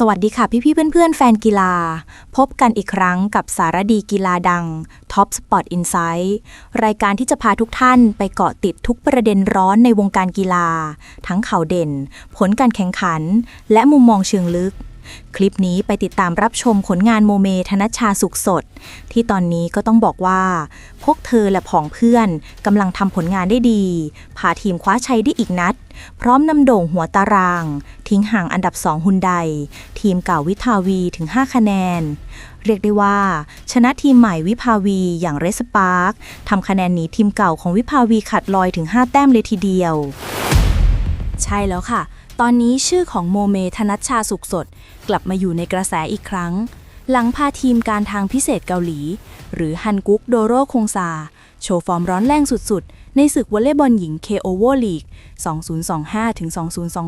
สวัสดีค่ะพี่พี่ๆเพื่อนๆ แฟนกีฬา พบกันอีกครั้งกับสารดีกีฬาดัง Top Spot Insight รายการที่จะพาทุกท่านไปเกาะติดทุกประเด็นร้อนในวงการกีฬา ทั้งข่าวเด่น ผลการแข่งขัน และมุมมองเชิงลึก คลิปนี้ไปติดตามรับชมผลงานโมเมธนชชาสุขสด ที่ตอนนี้ก็ต้องบอกว่า พวกเธอและผองเพื่อนกำลังทำผลงานได้ดีพาทีมคว้าชัยได้อีกนัด พร้อมนำโด่งหัวตาราง ทิ้งห่างอันดับ2ฮุนไดทีมเก่าวิภาวีถึง 5 คะแนน เรียกได้ว่า ชนะทีมใหม่วิภาวีอย่างเรสปาร์คทำคะแนนหนีทีมเก่าของวิภาวีขัดลอยถึง 5 แต้มเลยทีเดียว ใช่แล้วค่ะ ตอนนี้ชื่อของโมเมธนัชชาสุขสด กลับมาอยู่ในกระแสอีกครั้ง หลังพาทีมการทางพิเศษเกาหลี หรือฮันกุกโดโรคงซา โชว์ฟอร์มร้อนแรงสุดๆ ในศึกวอลเลย์บอลหญิง KO w o League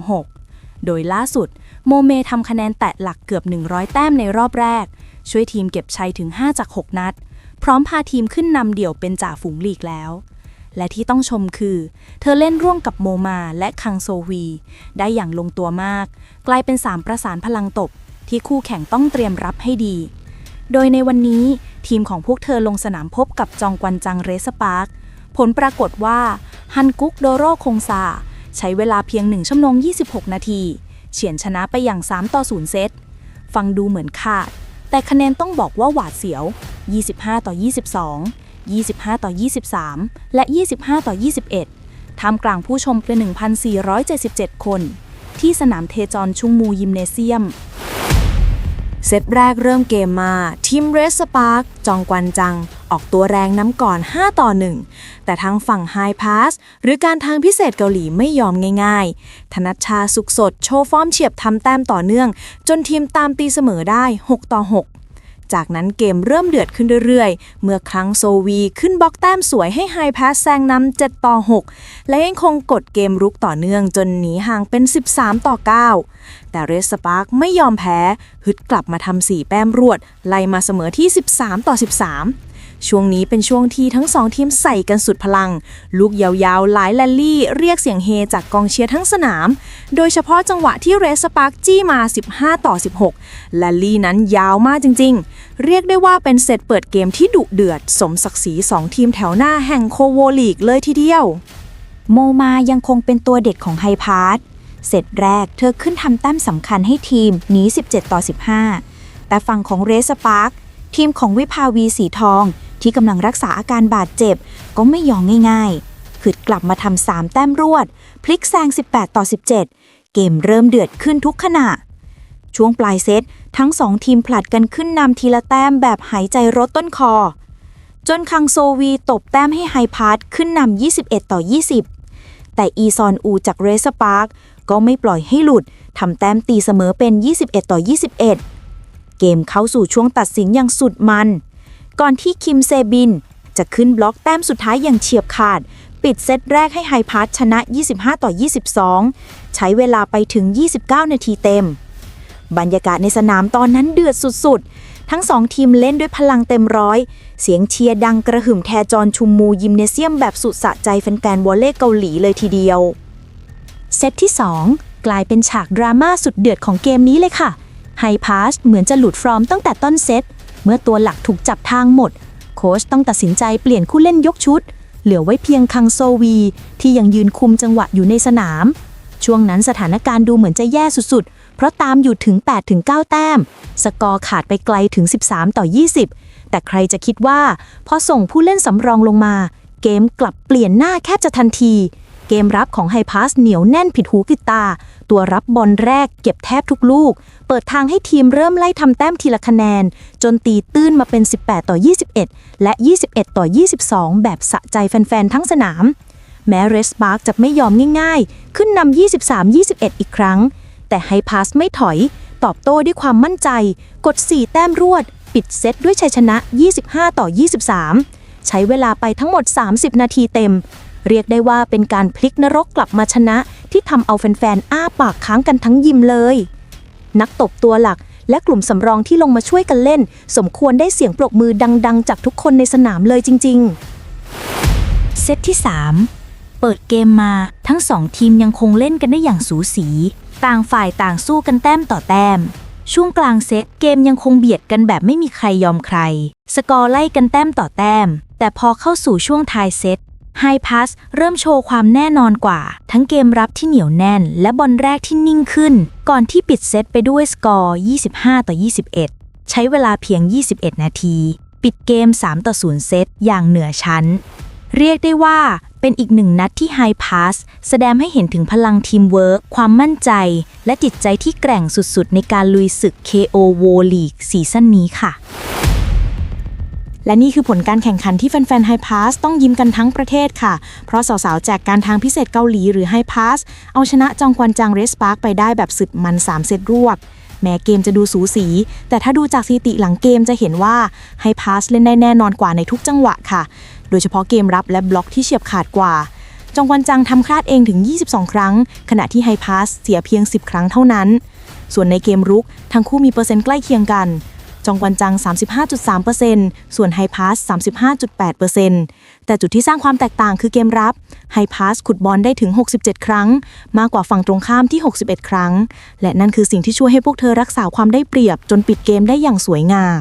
2025-2026 โดยล่าสุด โมเมทำคะแนนแตะหลักเกือบ 100 แต้มในรอบแรก ช่วยทีมเก็บชัยถึง 5 จาก 6 นัด พร้อมพาทีมขึ้นนำเดี่ยวเป็นจ่าฝูงลีกแล้ว และที่ต้องชมคือ เธอเล่นร่วมกับโมมาและคังโซวีได้อย่างลงตัวมาก กลายเป็นสามประสานพลังตบ ที่คู่แข่งต้องเตรียมรับให้ดี โดยในวันนี้ทีมของพวกเธอลงสนามพบกับจองกวนจังเรสปาร์คผลปรากฏว่าฮันกุกโดโรคงซาใช้เวลาเพียง 1 ชั่วโมง 26 นาที เฉือนชนะไปอย่าง 3 ต่อ 0 เซต ฟังดูเหมือนขาด แต่คะแนนต้องบอกว่าหวาดเสียว 25 ต่อ 22 25 ต่อ 23 และ 25 ต่อ 21 ท่ามกลางผู้ชมเป็น1,477 คน ที่สนามเทจอนชุงมูยิมเนเซียม เซตแรกเริ่มเกมมา ทีมเรสสปาร์คจองกวันจัง ออกตัวแรงน้ำก่อน 5 ต่อ 1 แต่ทางฝั่งไฮพาสหรือการทางพิเศษเกาหลีไม่ยอมง่าย ๆ ธนัชชาสุขสด โชว์ฟอร์มเฉียบทำแต้มต่อเนื่อง จนทีมตามตีเสมอได้ 6 ต่อ 6 จากนั้นเกมเริ่มเดือดขึ้นเรื่อยๆ เมื่อครั้งโซวีขึ้นบล็อกแต้มสวยให้ไฮพาสแซงนำ7ต่อ 6 และยังคงกดเกมรุกต่อเนื่องจนหนีห่างเป็น 13 ต่อ 9 แต่เรสสปาร์กไม่ยอมแพ้ ฮึดกลับมาทำ4แต้มรวด ไล่มาเสมอที่ 13 ต่อ 13 ช่วงนี้เป็นช่วงที่ทั้งสองทีมใส่กันสุดพลัง ลูกยาวๆ หลายแลนลี่ เรียกเสียงเฮจากกองเชียร์ทั้งสนาม โดยเฉพาะจังหวะที่เรสปาร์กจี้มา 15 ต่อ 16 แลนลี่นั้นยาวมากจริง ๆ เรียกได้ว่าเป็นเซตเปิดเกมที่ดุเดือด สมศักดิ์ศรี2ทีมแถวหน้าแห่งโคโวลีกเลยทีเดียว โมมายังคงเป็นตัวเด็ดของไฮพาร์ทเซตแรกเธอขึ้นทำแต้มสำคัญให้ทีมหนี 17 ต่อ 15 แต่ฝั่งของเรสปาร์คทีมของวิภาวีสีทอง ที่กำลังรักษาอาการบาดเจ็บ ก็ไม่ยอมง่ายๆขึ้นกลับมาทำ3แต้มรวด พลิกแซง 18 ต่อ 17 เกมเริ่มเดือดขึ้นทุกขณะ ช่วงปลายเซตทั้งสองทีมผลัดกันขึ้นนำทีละแต้มแบบหายใจรถต้นคอ จนคังโซวีตบแต้มให้ไฮพาร์ทขึ้นนำ21 ต่อ 20 แต่อีซอนอูจากเรสปาร์กก็ไม่ปล่อยให้หลุดทำแต้มตีเสมอเป็น 21 ต่อ 21 เกมเข้าสู่ช่วงตัดสินอย่างสุดมัน ก่อนที่คิมเซบิน จะขึ้นบล็อกแต้มสุดท้ายอย่างเฉียบขาด ปิดเซตแรกให้ไฮพาร์ทชนะ 25 ต่อ 22 ใช้เวลาไปถึง 29 นาทีเต็ม บรรยากาศในสนามตอนนั้นเดือดสุดๆ ทั้งสองทีมเล่นด้วยพลังเต็มร้อย เสียงเชียร์ดังกระหึ่มแทจอนชุมมูยิมเนเซียมแบบสุดสะใจแฟนๆวอลเล่เกาหลีเลยทีเดียว เซตที่ 2 กลายเป็นฉากดราม่าสุดเดือดของเกมนี้เลยค่ะไฮพาสเหมือนจะหลุดฟอร์มตั้งแต่ต้นเซต เมื่อตัวหลักถูกจับทางหมด โค้ชต้องตัดสินใจเปลี่ยนคู่เล่นยกชุด เหลือไว้เพียงคังโซวี ที่ยังยืนคุมจังหวะอยู่ในสนาม ช่วงนั้นสถานการณ์ดูเหมือนจะแย่สุดๆ เพราะตามอยู่ถึง 8-9 แต้ม สกอร์ขาดไปไกลถึง 13 ต่อ 20 แต่ใครจะคิดว่าพอส่งผู้เล่นสำรองลงมา เกมกลับเปลี่ยนหน้าแคบจะทันที เกมรับของไฮพาสเหนียวแน่นผิดหูผิดตา ตัวรับบอลแรกเก็บแทบทุกลูก เปิดทางให้ทีมเริ่มไล่ทำแต้มทีละคะแนน จนตีตื้นมาเป็น 18 ต่อ 21 และ 21 ต่อ 22 แบบสะใจแฟนๆ ทั้งสนาม แม้เรสบาร์กจะไม่ยอมง่ายๆ ขึ้นนำ23-21 อีกครั้ง แต่ไฮพาสไม่ถอย ตอบโต้ด้วยความมั่นใจ กด 4 แต้มรวด ปิดเซตด้วยชัยชนะ 25 ต่อ 23 ใช้เวลาไปทั้งหมด 30 นาทีเต็ม เรียกได้ว่าเป็นการพลิกนรกกลับมาชนะ ที่ทำเอาแฟนๆ อ้าปากค้างกันทั้งยิมเลย นักตบตัวหลักและกลุ่มสำรองที่ลงมาช่วยกันเล่น สมควรได้เสียงปรบมือดัง ๆ จากทุกคนในสนามเลยจริง ๆ เซตที่ 3 เปิดเกมมาทั้งสองทีมยังคงเล่นกันได้อย่างสูสี ต่างฝ่ายต่างสู้กันแต้มต่อแต้ม ช่วงกลางเซตเกมยังคงเบียดกันแบบไม่มีใครยอมใคร สกอร์ไล่กันแต้มต่อแต้ม แต่พอเข้าสู่ช่วงท้ายเซต ไฮพัสเริ่มโชว์ความแน่นอนกว่า ทั้งเกมรับที่เหนียวแน่น และบอลแรกที่นิ่งขึ้น ก่อนที่ปิดเซตไปด้วยสกอร์ 25 ต่อ 21 ใช้เวลาเพียง 21 นาที ปิดเกม 3 ต่อ 0 เซตอย่างเหนือชั้น เรียกได้ว่าเป็นอีกหนึ่งนัดที่ไฮพาสแสดงให้เห็นถึงพลังทีมเวิร์กความมั่นใจ และจิตใจที่แกร่งสุดๆ ในการลุยศึก KO w o League ซีซั่นนี้ค่ะ และนี่คือผลการแข่งขันที่แฟนๆไฮพาสต้องยิ้มกันทั้งประเทศค่ะ เพราะสาวๆแจกการทางพิเศษเกาหลีหรือไฮพาสเอาชนะจองกวนจังเรสปาร์กไปได้แบบสุดมัน 3 เซตรวดแม้เกมจะดูสูสี แต่ถ้าดูจากสถิติหลังเกมจะเห็นว่าไฮพาสเล่นได้แน่นอนกว่าในทุกจังหวะค่ะ โดยเฉพาะเกมรับและบล็อกที่เฉียบขาดกว่า จองกวนจังทำคลาดเองถึง 22 ครั้ง ขณะที่ไฮพาสเสียเพียง 10 ครั้งเท่านั้น ส่วนในเกมรุกทั้งคู่มีเปอร์เซ็นต์ใกล้เคียงกัน จองกวนจัง 35.3%ส่วนไฮพาส 35.8%แต่จุดที่สร้างความแตกต่างคือเกมรับไฮพาสขุดบอลได้ถึง 67 ครั้ง มากกว่าฝั่งตรงข้ามที่ 61 ครั้ง และนั่นคือสิ่งที่ช่วยให้พวกเธอรักษาความได้เปรียบจนปิดเกมได้อย่างสวยงาม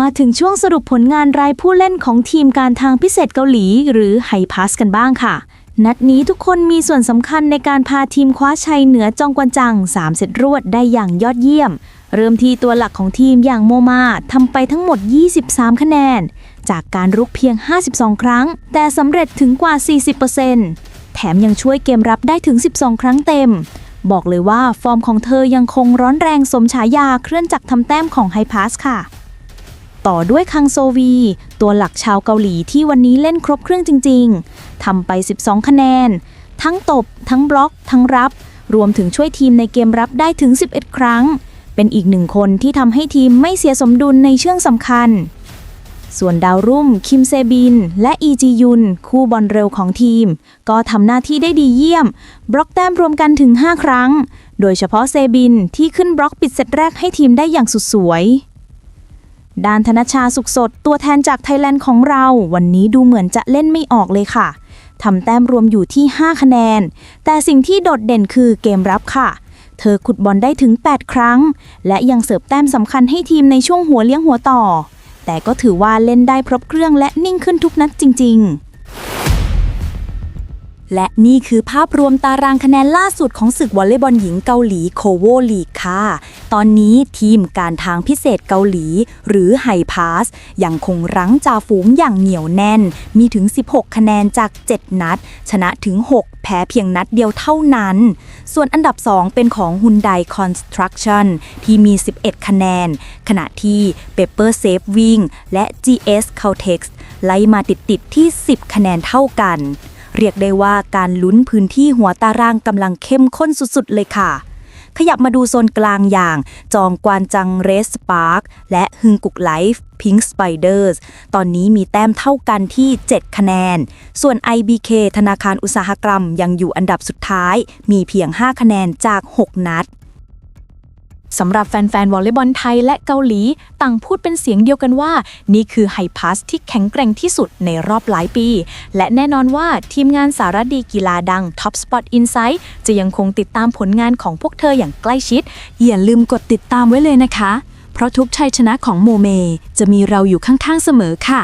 มาถึงช่วงสรุปผลงานรายผู้เล่นของทีมการทางพิเศษเกาหลี หรือไฮพาสกันบ้างค่ะนัดนี้ทุกคนมีส่วนสำคัญในการพาทีมคว้าชัยเหนือจองกวนจัง 3 เซตรวดได้อย่างยอดเยี่ยม เริ่มที่ตัวหลักของทีมอย่างโมมาทำไปทั้งหมด 23 คะแนน จากการรุกเพียง 52 ครั้ง แต่สำเร็จถึงกว่า 40%แถมยังช่วยเกมรับได้ถึง 12 ครั้งเต็ม บอกเลยว่าฟอร์มของเธอยังคงร้อนแรงสมฉายาเคลื่อนจักรทำแต้มของไฮพาสค่ะ ต่อด้วยคังโซวี ตัวหลักชาวเกาหลีที่วันนี้เล่นครบเครื่องจริง ๆทำไป 12 คะแนน ทั้งตบ ทั้งบล็อก ทั้งรับ รวมถึงช่วยทีมในเกมรับได้ถึง 11 ครั้ง เป็นอีกหนึ่งคนที่ทำให้ทีมไม่เสียสมดุลในช่วงสำคัญ ส่วนดาวรุ่ม คิมเซบิน และอีจียุน คู่บอลเร็วของทีม ก็ทำหน้าที่ได้ดีเยี่ยม บล็อกแต้มรวมกันถึง 5 ครั้ง โดยเฉพาะเซบินที่ขึ้นบล็อกปิดเซตแรกให้ทีมได้อย่างสุดสวยด้านธนชาสุขสดตัวแทนจากไทยแลนด์ของเรา วันนี้ดูเหมือนจะเล่นไม่ออกเลยค่ะทำแต้มรวมอยู่ที่ 5 คะแนน แต่สิ่งที่โดดเด่นคือเกมรับค่ะ เธอขุดบอลได้ถึง 8 ครั้ง และยังเสิร์ฟแต้มสำคัญให้ทีมในช่วงหัวเลี้ยงหัวต่อ แต่ก็ถือว่าเล่นได้ครบเครื่องและนิ่งขึ้นทุกนัดจริง ๆ และนี่คือภาพรวมตารางคะแนนล่าสุดของศึกวอลเลย์บอลหญิงเกาหลีโคโวลีกค่ะ ตอนนี้ทีมการทางพิเศษเกาหลี หรือไฮพาส ยังคงรั้งจ่าฝูงอย่างเหนียวแน่น มีถึง 16 คะแนนจาก 7 นัด ชนะถึง 6 แพ้เพียงนัดเดียวเท่านั้น ส่วนอันดับ 2 เป็นของ Hyundai Construction ที่มี 11 คะแนน ขณะที่ Pepper Safe Wing และ GS Caltex ไล่มาติดๆที่ 10 คะแนนเท่ากัน เรียกได้ว่าการลุ้นพื้นที่หัวตารางกำลังเข้มข้นสุดๆ เลยค่ะ ขยับมาดูโซนกลางอย่าง จองกวานจังเรสปาร์คและฮึงกุกไลฟ์พิงค์สไปเดอร์สตอนนี้มีแต้มเท่ากันที่ 7 คะแนน ส่วน IBK ธนาคารอุตสาหกรรมยังอยู่อันดับสุดท้าย มีเพียง 5 คะแนนจาก 6 นัด สำหรับแฟนๆวอลเลย์บอลไทยและเกาหลี ต่างพูดเป็นเสียงเดียวกันว่า นี่คือไฮพาสที่แข็งแกร่งที่สุดในรอบหลายปี และแน่นอนว่าทีมงานสารดีกีฬาดัง Top Spot Insight จะยังคงติดตามผลงานของพวกเธออย่างใกล้ชิด อย่าลืมกดติดตามไว้เลยนะคะ เพราะทุกชัยชนะของโมเม จะมีเราอยู่ข้างๆเสมอค่ะ